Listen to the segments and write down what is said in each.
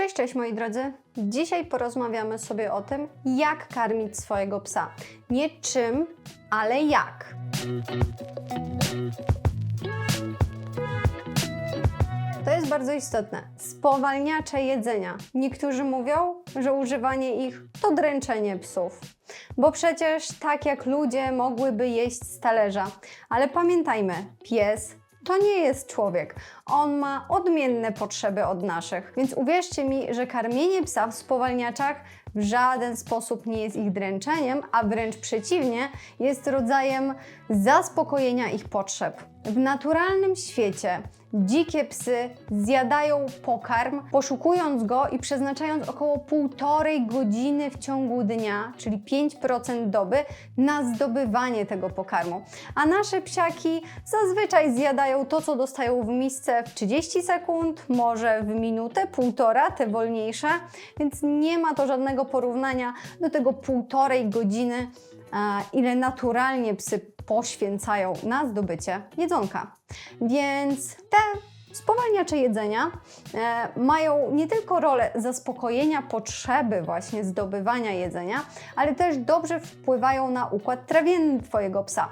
Cześć, cześć moi drodzy. Dzisiaj porozmawiamy sobie o tym, jak karmić swojego psa. Nie czym, ale jak. To jest bardzo istotne. Spowalniacze jedzenia. Niektórzy mówią, że używanie ich to dręczenie psów. Bo przecież tak jak ludzie mogłyby jeść z talerza. Ale pamiętajmy, pies to nie jest człowiek. On ma odmienne potrzeby od naszych. Więc uwierzcie mi, że karmienie psa w spowalniaczach w żaden sposób nie jest ich dręczeniem, a wręcz przeciwnie, jest rodzajem zaspokojenia ich potrzeb. W naturalnym świecie dzikie psy zjadają pokarm, poszukując go i przeznaczając około półtorej godziny w ciągu dnia, czyli 5% doby, na zdobywanie tego pokarmu. A nasze psiaki zazwyczaj zjadają to, co dostają w misce w 30 sekund, może w minutę, półtora, te wolniejsze, więc nie ma to żadnego porównania do tego półtorej godziny, ile naturalnie psy poświęcają na zdobycie jedzonka. Więc te spowalniacze jedzenia e, mają nie tylko rolę zaspokojenia potrzeby właśnie zdobywania jedzenia, ale też dobrze wpływają na układ trawienny Twojego psa.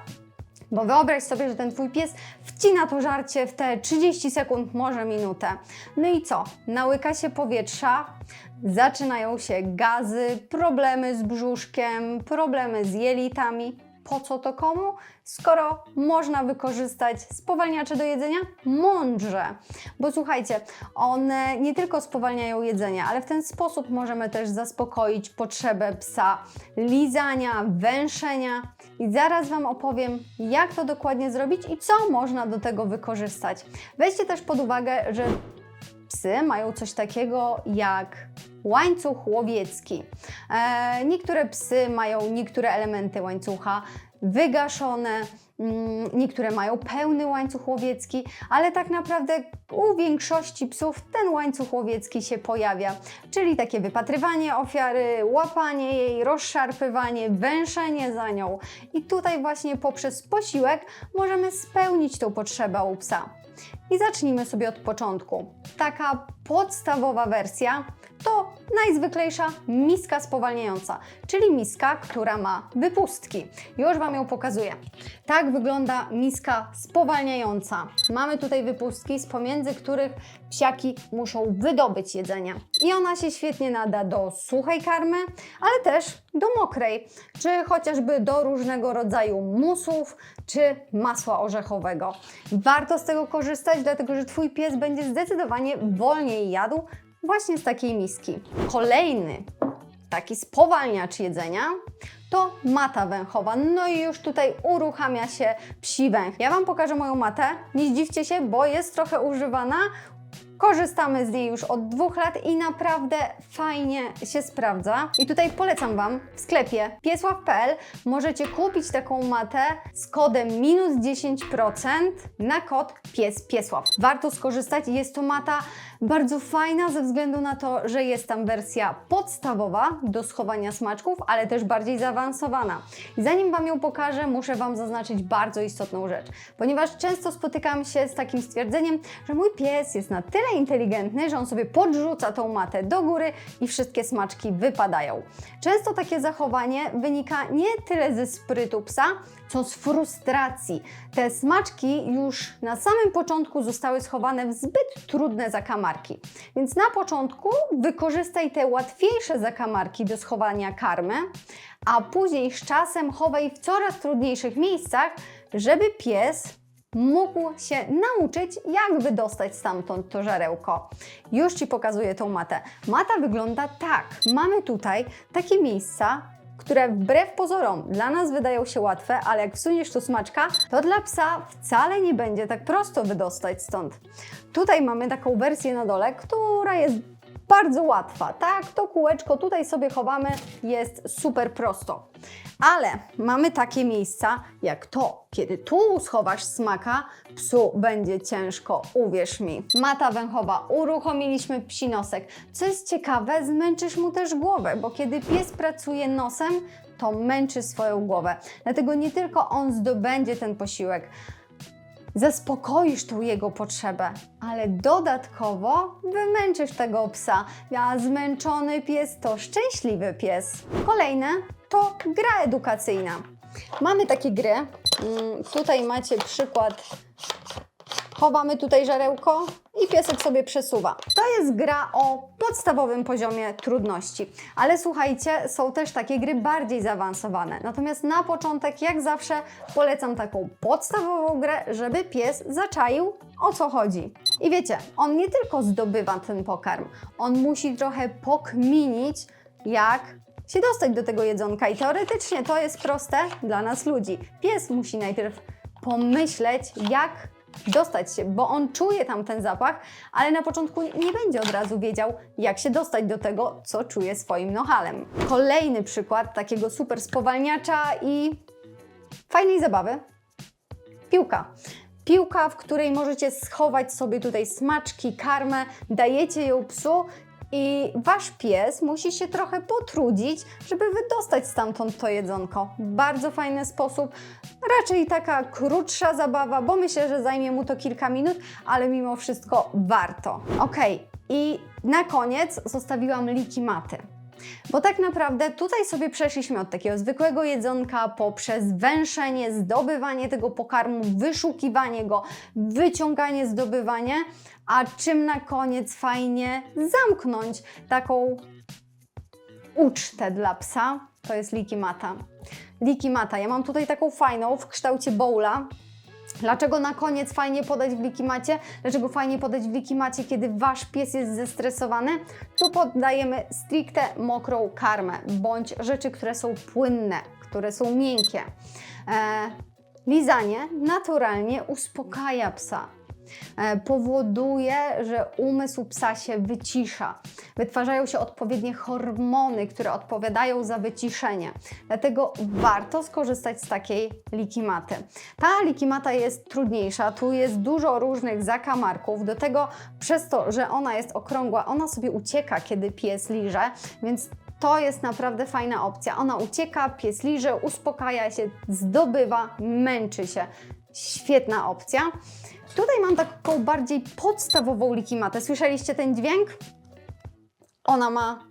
Bo wyobraź sobie, że ten Twój pies wcina to żarcie w te 30 sekund, może minutę. No i co? Nałyka się powietrza, zaczynają się gazy, problemy z brzuszkiem, problemy z jelitami. Po co to komu? Skoro można wykorzystać spowalniacze do jedzenia mądrze. Bo słuchajcie, one nie tylko spowalniają jedzenie, ale w ten sposób możemy też zaspokoić potrzebę psa lizania, węszenia. I zaraz Wam opowiem, jak to dokładnie zrobić i co można do tego wykorzystać. Weźcie też pod uwagę, że psy mają coś takiego jak łańcuch łowiecki. E, niektóre psy mają niektóre elementy łańcucha wygaszone, mm, niektóre mają pełny łańcuch łowiecki, ale tak naprawdę u większości psów ten łańcuch łowiecki się pojawia, czyli takie wypatrywanie ofiary, łapanie jej, rozszarpywanie, węszenie za nią. I tutaj właśnie poprzez posiłek możemy spełnić tą potrzebę u psa. I zacznijmy sobie od początku. Taka podstawowa wersja to najzwyklejsza miska spowalniająca, czyli miska, która ma wypustki. Już Wam ją pokazuję. Tak wygląda miska spowalniająca. Mamy tutaj wypustki, z pomiędzy których psiaki muszą wydobyć jedzenie. I ona się świetnie nada do suchej karmy, ale też do mokrej, czy chociażby do różnego rodzaju musów, czy masła orzechowego. Warto z tego korzystać, dlatego że Twój pies będzie zdecydowanie wolniej jadł właśnie z takiej miski. Kolejny taki spowalniacz jedzenia to mata węchowa. No i już tutaj uruchamia się psi węch. Ja Wam pokażę moją matę. Nie zdziwcie się, bo jest trochę używana. Korzystamy z niej już od dwóch lat i naprawdę fajnie się sprawdza. I tutaj polecam Wam w sklepie piesław.pl możecie kupić taką matę z kodem minus 10% na kod pies piesław. Warto skorzystać, jest to mata bardzo fajna ze względu na to, że jest tam wersja podstawowa do schowania smaczków, ale też bardziej zaawansowana. I zanim Wam ją pokażę, muszę Wam zaznaczyć bardzo istotną rzecz, ponieważ często spotykam się z takim stwierdzeniem, że mój pies jest na tyle inteligentny, że on sobie podrzuca tą matę do góry i wszystkie smaczki wypadają. Często takie zachowanie wynika nie tyle ze sprytu psa, co z frustracji. Te smaczki już na samym początku zostały schowane w zbyt trudne zakamarki. Więc na początku wykorzystaj te łatwiejsze zakamarki do schowania karmy, a później z czasem chowaj w coraz trudniejszych miejscach, żeby pies mógł się nauczyć, jak wydostać stamtąd to żarełko. Już Ci pokazuję tą matę. Mata wygląda tak. Mamy tutaj takie miejsca, które wbrew pozorom dla nas wydają się łatwe, ale jak wsuniesz tu smaczka, to dla psa wcale nie będzie tak prosto wydostać stąd. Tutaj mamy taką wersję na dole, która jest bardzo łatwa, tak? To kółeczko tutaj sobie chowamy, jest super prosto. Ale mamy takie miejsca jak to, kiedy tu schowasz smaka, psu będzie ciężko, uwierz mi. Mata węchowa, uruchomiliśmy psi nosek. Co jest ciekawe, zmęczysz mu też głowę, bo kiedy pies pracuje nosem, to męczy swoją głowę. Dlatego nie tylko on zdobędzie ten posiłek, zaspokoisz tą jego potrzebę, ale dodatkowo wymęczysz tego psa. A zmęczony pies to szczęśliwy pies. Kolejne to gra edukacyjna. Mamy takie gry. Mm, Tutaj macie przykład chowamy tutaj żarełko i piesek sobie przesuwa. To jest gra o podstawowym poziomie trudności. Ale słuchajcie, są też takie gry bardziej zaawansowane. Natomiast na początek, jak zawsze, polecam taką podstawową grę, żeby pies zaczaił o co chodzi. I wiecie, on nie tylko zdobywa ten pokarm, on musi trochę pokminić, jak się dostać do tego jedzonka. I teoretycznie to jest proste dla nas ludzi. Pies musi najpierw pomyśleć, jak dostać się, bo on czuje tam ten zapach, ale na początku nie będzie od razu wiedział, jak się dostać do tego, co czuje swoim nohalem. Kolejny przykład takiego super spowalniacza i fajnej zabawy. Piłka. Piłka, w której możecie schować sobie tutaj smaczki, karmę, dajecie ją psu i wasz pies musi się trochę potrudzić, żeby wydostać stamtąd to jedzonko. Bardzo fajny sposób, raczej taka krótsza zabawa, bo myślę, że zajmie mu to kilka minut, ale mimo wszystko warto. Ok, i na koniec zostawiłam liki maty. Bo tak naprawdę tutaj sobie przeszliśmy od takiego zwykłego jedzonka poprzez węszenie, zdobywanie tego pokarmu, wyszukiwanie go, wyciąganie, zdobywanie, a czym na koniec fajnie zamknąć taką ucztę dla psa, to jest likimata. Likimata, ja mam tutaj taką fajną w kształcie bowla, Dlaczego na koniec fajnie podać w likimacie? Dlaczego fajnie podać w likimacie, kiedy wasz pies jest zestresowany? Tu poddajemy stricte mokrą karmę, bądź rzeczy, które są płynne, które są miękkie. E, lizanie naturalnie uspokaja psa. E, powoduje, że umysł psa się wycisza. Wytwarzają się odpowiednie hormony, które odpowiadają za wyciszenie. Dlatego warto skorzystać z takiej likimaty. Ta likimata jest trudniejsza, tu jest dużo różnych zakamarków. Do tego przez to, że ona jest okrągła, ona sobie ucieka, kiedy pies liże, więc to jest naprawdę fajna opcja. Ona ucieka, pies liże, uspokaja się, zdobywa, męczy się. Świetna opcja. Tutaj mam taką bardziej podstawową likimatę. Słyszeliście ten dźwięk? Ona ma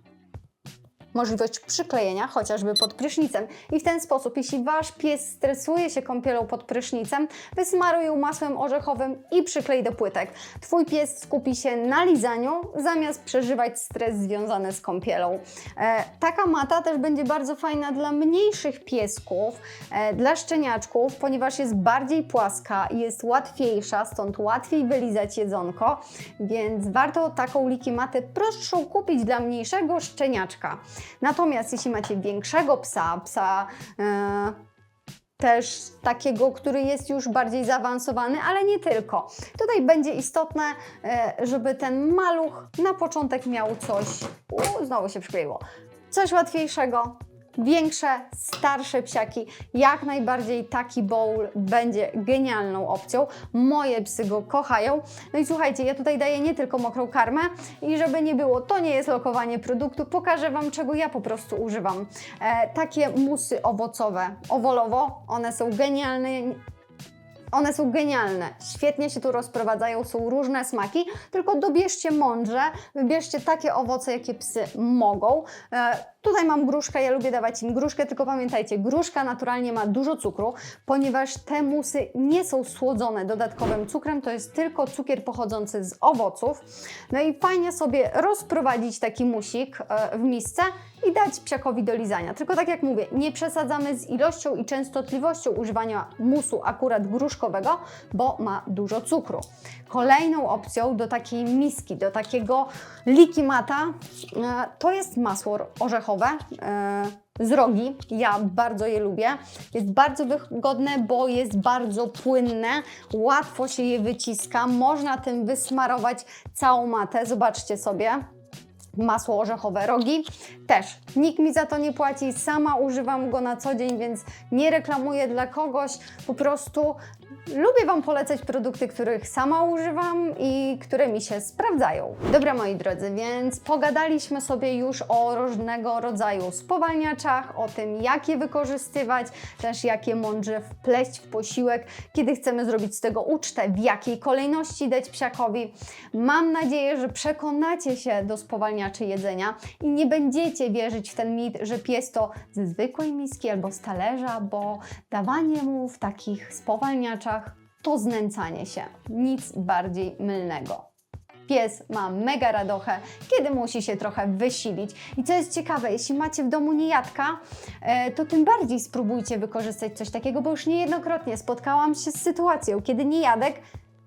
możliwość przyklejenia chociażby pod prysznicem. I w ten sposób, jeśli Wasz pies stresuje się kąpielą pod prysznicem, wysmaruj ją masłem orzechowym i przyklej do płytek. Twój pies skupi się na lizaniu, zamiast przeżywać stres związany z kąpielą. E, taka mata też będzie bardzo fajna dla mniejszych piesków, e, dla szczeniaczków, ponieważ jest bardziej płaska i jest łatwiejsza, stąd łatwiej wylizać jedzonko, więc warto taką likimatę prostszą kupić dla mniejszego szczeniaczka. Natomiast jeśli macie większego psa, psa e, też takiego, który jest już bardziej zaawansowany, ale nie tylko. Tutaj będzie istotne, e, żeby ten maluch na początek miał coś, u, znowu się przykleiło, coś łatwiejszego, większe, starsze psiaki, jak najbardziej taki bowl będzie genialną opcją. Moje psy go kochają. No i słuchajcie, ja tutaj daję nie tylko mokrą karmę i żeby nie było, to nie jest lokowanie produktu, pokażę Wam, czego ja po prostu używam. E, takie musy owocowe, owolowo, one są genialne. One są genialne, świetnie się tu rozprowadzają, są różne smaki, tylko dobierzcie mądrze, wybierzcie takie owoce, jakie psy mogą. E, tutaj mam gruszkę, ja lubię dawać im gruszkę, tylko pamiętajcie, gruszka naturalnie ma dużo cukru, ponieważ te musy nie są słodzone dodatkowym cukrem, to jest tylko cukier pochodzący z owoców. No i fajnie sobie rozprowadzić taki musik e, w misce i dać psiakowi do lizania. Tylko tak jak mówię, nie przesadzamy z ilością i częstotliwością używania musu akurat gruszkowego, bo ma dużo cukru. Kolejną opcją do takiej miski, do takiego likimata, e, to jest masło orzechowe e, z rogi. Ja bardzo je lubię. Jest bardzo wygodne, bo jest bardzo płynne, łatwo się je wyciska, można tym wysmarować całą matę. Zobaczcie sobie masło orzechowe rogi. Też nikt mi za to nie płaci, sama używam go na co dzień, więc nie reklamuję dla kogoś. Po prostu lubię Wam polecać produkty, których sama używam i które mi się sprawdzają. Dobra, moi drodzy, więc pogadaliśmy sobie już o różnego rodzaju spowalniaczach, o tym, jak je wykorzystywać, też jak je mądrze wpleść w posiłek, kiedy chcemy zrobić z tego ucztę, w jakiej kolejności dać psiakowi. Mam nadzieję, że przekonacie się do spowalniaczy jedzenia i nie będziecie wierzyć w ten mit, że pies to ze zwykłej miski albo z talerza, bo dawanie mu w takich spowalniaczach to znęcanie się. Nic bardziej mylnego. Pies ma mega radochę, kiedy musi się trochę wysilić. I co jest ciekawe, jeśli macie w domu niejadka, e, to tym bardziej spróbujcie wykorzystać coś takiego, bo już niejednokrotnie spotkałam się z sytuacją, kiedy niejadek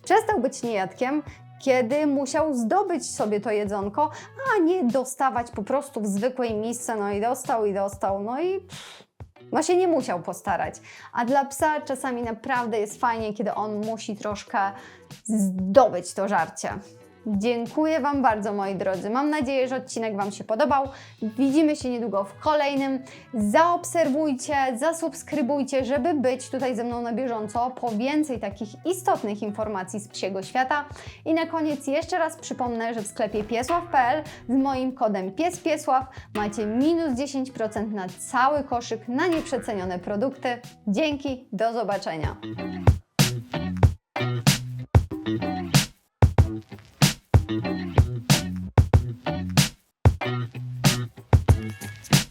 przestał być niejadkiem, kiedy musiał zdobyć sobie to jedzonko, a nie dostawać po prostu w zwykłej misce, no i dostał i dostał, no i pff, no się nie musiał postarać. A dla psa czasami naprawdę jest fajnie, kiedy on musi troszkę zdobyć to żarcie. Dziękuję Wam bardzo, moi drodzy. Mam nadzieję, że odcinek Wam się podobał. Widzimy się niedługo w kolejnym. Zaobserwujcie, zasubskrybujcie, żeby być tutaj ze mną na bieżąco po więcej takich istotnych informacji z psiego świata. I na koniec jeszcze raz przypomnę, że w sklepie piesław.pl z moim kodem PiesPiesław macie minus 10% na cały koszyk na nieprzecenione produkty. Dzięki, do zobaczenia.